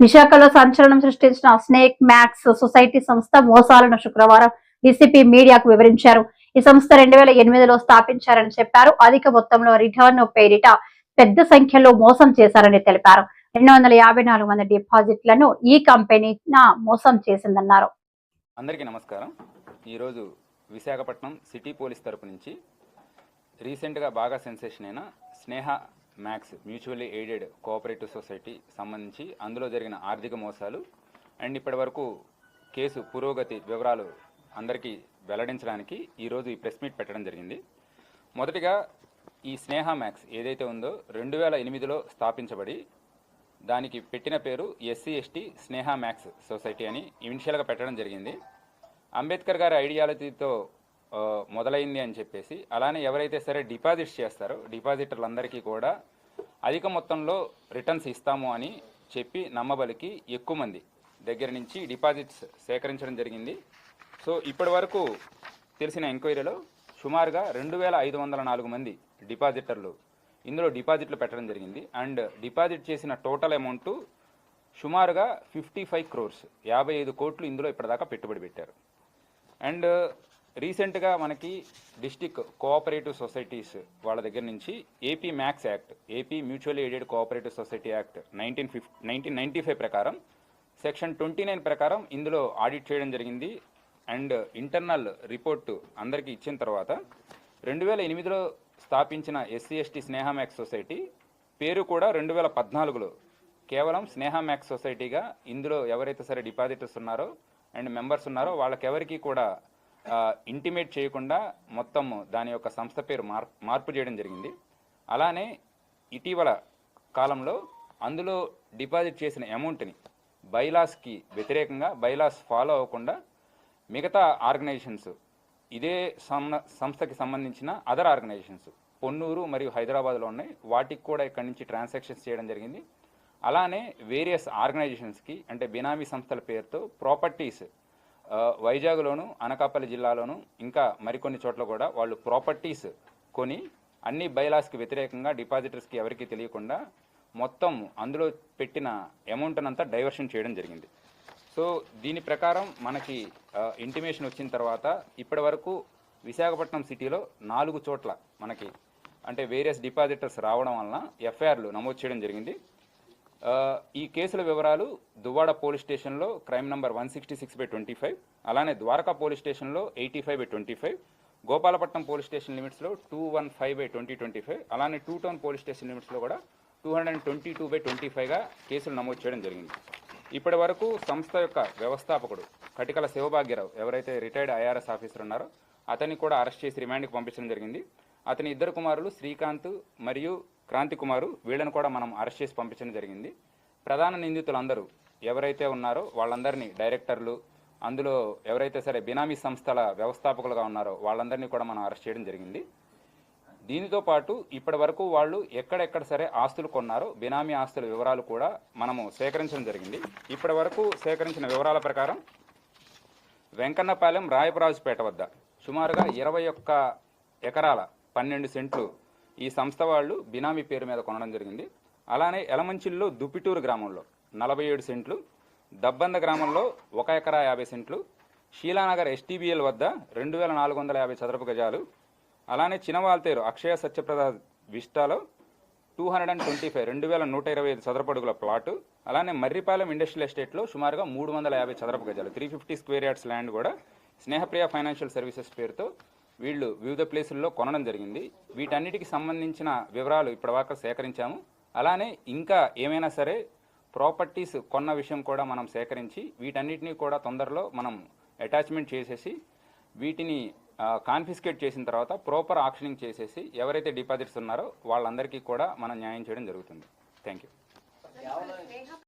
విశాఖలో సంచలనం సృష్టించిన స్నేక్ మ్యాక్స్ సొసైటీ సంస్థ మోసాలను శుక్రవారం డీసీపీ మీడియాకు వివరించారు. ఈ సంస్థ రెండు వేల ఎనిమిదిలో స్థాపించారని చెప్పారు. అధిక మొత్తంలో రిటర్న్ పేరిట పెద్ద సంఖ్యలో మోసం చేశారని తెలిపారు. రెండు వందల యాభై నాలుగు మంది డిపాజిట్లను ఈ కంపెనీ మోసం చేసిందన్నారు. అందరికీ నమస్కారం. ఈరోజు విశాఖపట్నం సిటీ పోలీస్ తరపు నుంచి రీసెంట్గా బాగా సెన్సేషన్ అయిన Sneha MACS mutually aided cooperative society సంబంధించి అందులో జరిగిన ఆర్థిక మోసాలు అండ్ ఇప్పటి వరకు కేసు పురోగతి వివరాలు అందరికీ వెల్లడించడానికి ఈరోజు ఈ ప్రెస్ మీట్ పెట్టడం జరిగింది. మొదటిగా ఈ స్నేహ మ్యాక్స్ ఏదైతే ఉందో రెండు వేల ఎనిమిదిలో స్థాపించబడి దానికి పెట్టిన పేరు SC ST Sneha MACS society అని ఇనిషియల్గా పెట్టడం జరిగింది. అంబేద్కర్ గారి ఐడియాలజీతో మొదలైంది అని చెప్పేసి. అలానే ఎవరైతే సరే డిపాజిట్స్ చేస్తారో డిపాజిటర్లందరికీ కూడా అధిక మొత్తంలో రిటర్న్స్ ఇస్తాము అని చెప్పి నమ్మబలికి ఎక్కువ మంది దగ్గర నుంచి డిపాజిట్స్ సేకరించడం జరిగింది. సో ఇప్పటి వరకు తెలిసిన ఎంక్వైరీలో సుమారుగా రెండు వేల ఐదు వందల నాలుగు మంది డిపాజిటర్లు ఇందులో డిపాజిట్లు పెట్టడం జరిగింది. అండ్ డిపాజిట్ చేసిన టోటల్ అమౌంట్ సుమారుగా ఫిఫ్టీ ఫైవ్ క్రోర్స్ యాభై ఐదు కోట్లు ఇందులో ఇప్పటిదాకా పెట్టుబడి పెట్టారు. అండ్ రీసెంట్గా మనకి డిస్టిక్ కోఆపరేటివ్ సొసైటీస్ వాళ్ళ దగ్గర నుంచి AP MACS act AP mutual aided cooperative society act nineteen fif nineteen ninety five ప్రకారం సెక్షన్ ట్వంటీ నైన్ ప్రకారం ఇందులో ఆడిట్ చేయడం జరిగింది. అండ్ ఇంటర్నల్ రిపోర్టు అందరికీ ఇచ్చిన తర్వాత రెండు వేల ఎనిమిదిలో స్థాపించిన SC ST Sneha MACS society పేరు కూడా రెండు వేల పద్నాలుగులో. కేవలం స్నేహ మ్యాక్స్ సొసైటీగా ఇందులో ఎవరైతే సరే డిపాజిటర్స్ ఉన్నారో అండ్ మెంబర్స్ ఉన్నారో వాళ్ళకెవరికి కూడా ఇంటిమేట్ చేయకుండా మొత్తం దాని యొక్క సంస్థ పేరు మార్ మార్పు చేయడం జరిగింది. అలానే ఇటీవల కాలంలో అందులో డిపాజిట్ చేసిన అమౌంట్ని బైలాస్కి వ్యతిరేకంగా బైలాస్ ఫాలో అవ్వకుండా మిగతా ఆర్గనైజేషన్స్ ఇదే సంస్థకి సంబంధించిన అదర్ ఆర్గనైజేషన్స్ పొన్నూరు మరియు హైదరాబాద్లో ఉన్నాయి. వాటికి కూడా ఇక్కడి నుంచి ట్రాన్సాక్షన్స్ చేయడం జరిగింది. అలానే వేరియస్ ఆర్గనైజేషన్స్కి అంటే బినామీ సంస్థల పేరుతో ప్రాపర్టీస్ వైజాగ్లోను అనకాపల్లి జిల్లాలోను ఇంకా మరికొన్ని చోట్ల కూడా వాళ్ళు ప్రాపర్టీస్ కొని అన్ని బైలాస్కి వ్యతిరేకంగా డిపాజిటర్స్కి ఎవరికీ తెలియకుండా మొత్తం అందులో పెట్టిన అమౌంట్ అంతా డైవర్షన్ చేయడం జరిగింది. సో దీని ప్రకారం మనకి ఇంటిమేషన్ వచ్చిన తర్వాత ఇప్పటి వరకు విశాఖపట్నం సిటీలో నాలుగు చోట్ల మనకి అంటే వేరియస్ డిపాజిటర్స్ రావడం వలన ఎఫ్ఐఆర్లు నమోదు చేయడం జరిగింది. ఈ కేసుల వివరాలు దువ్వాడ పోలీస్ స్టేషన్లో crime number one sixty six by twenty five అలానే ద్వారకా పోలీస్ స్టేషన్లో eighty five by twenty five Gopalapatnam police station లిమిట్స్లో two one five by twenty twenty five అలానే టూ టౌన్ పోలీస్ స్టేషన్ లిమిట్స్లో కూడా two hundred and twenty two by twenty ఫైవ్గా కేసులు నమోదు చేయడం జరిగింది. ఇప్పటి వరకు సంస్థ యొక్క వ్యవస్థాపకుడు కటికల శివభాగ్యరావు ఎవరైతే రిటైర్డ్ ఐఆర్ఎస్ ఆఫీసర్ ఉన్నారో అతన్ని కూడా అరెస్ట్ చేసి రిమాండ్కి పంపించడం జరిగింది. అతని ఇద్దరు కుమారులు శ్రీకాంత్ మరియు క్రాంతి కుమారు వీళ్ళని కూడా మనం అరెస్ట్ చేసి పంపించడం జరిగింది. ప్రధాన నిందితులందరూ ఎవరైతే ఉన్నారో వాళ్ళందరినీ డైరెక్టర్లు అందులో ఎవరైతే సరే బినామీ సంస్థల వ్యవస్థాపకులుగా ఉన్నారో వాళ్ళందరినీ కూడా మనం అరెస్ట్ చేయడం జరిగింది. దీనితో పాటు ఇప్పటి వరకు వాళ్ళు ఎక్కడెక్కడ సరే ఆస్తులు కొన్నారో బినామీ ఆస్తుల వివరాలు కూడా మనము సేకరించడం జరిగింది. ఇప్పటి వరకు సేకరించిన వివరాల ప్రకారం వెంకన్నపాలెం రాయపరాజుపేట వద్ద సుమారుగా ఇరవై ఒక్క ఎకరాల పన్నెండు సెంట్లు ఈ సంస్థ వాళ్ళు బినామీ పేరు మీద కొనడం జరిగింది. అలానే ఎలమంచిల్లో దుప్పిటూరు గ్రామంలో నలభై ఏడు సెంట్లు దబ్బంద గ్రామంలో ఒక ఎకరా యాభై సెంట్లు షీలానగర్ ఎస్టీబీఎల్ వద్ద రెండు వేల నాలుగు వందల యాభై చదరపు గజాలు అలానే Chinawaltair Akshaya Satyaprada విస్టాలో two hundred and twenty five రెండు వేల నూట ఇరవై ఐదు చదరపడుగుల ప్లాటు అలానే మర్రిపాలెం ఇండస్ట్రియల్ ఎస్టేట్లో సుమారుగా మూడు వందల యాభై చదరపు గజాలు three fifty square yards land కూడా స్నేహప్రియ ఫైనాన్షియల్ సర్వీసెస్ పేరుతో వీళ్ళు వివిధ ప్లేసుల్లో కొనడం జరిగింది. వీటన్నిటికి సంబంధించిన వివరాలు ఇప్పటిదాకా సేకరించాము. అలానే ఇంకా ఏమైనా సరే ప్రాపర్టీస్ కొన్న విషయం కూడా మనం సేకరించి వీటన్నిటిని కూడా తొందరలో మనం అటాచ్మెంట్ చేసేసి వీటిని కాన్ఫిస్కేట్ చేసిన తర్వాత ప్రాపర్ ఆక్షనింగ్ చేసేసి ఎవరైతే డిపాజిట్స్ ఉన్నారో వాళ్ళందరికీ కూడా మనం న్యాయం చేయడం జరుగుతుంది. Thank you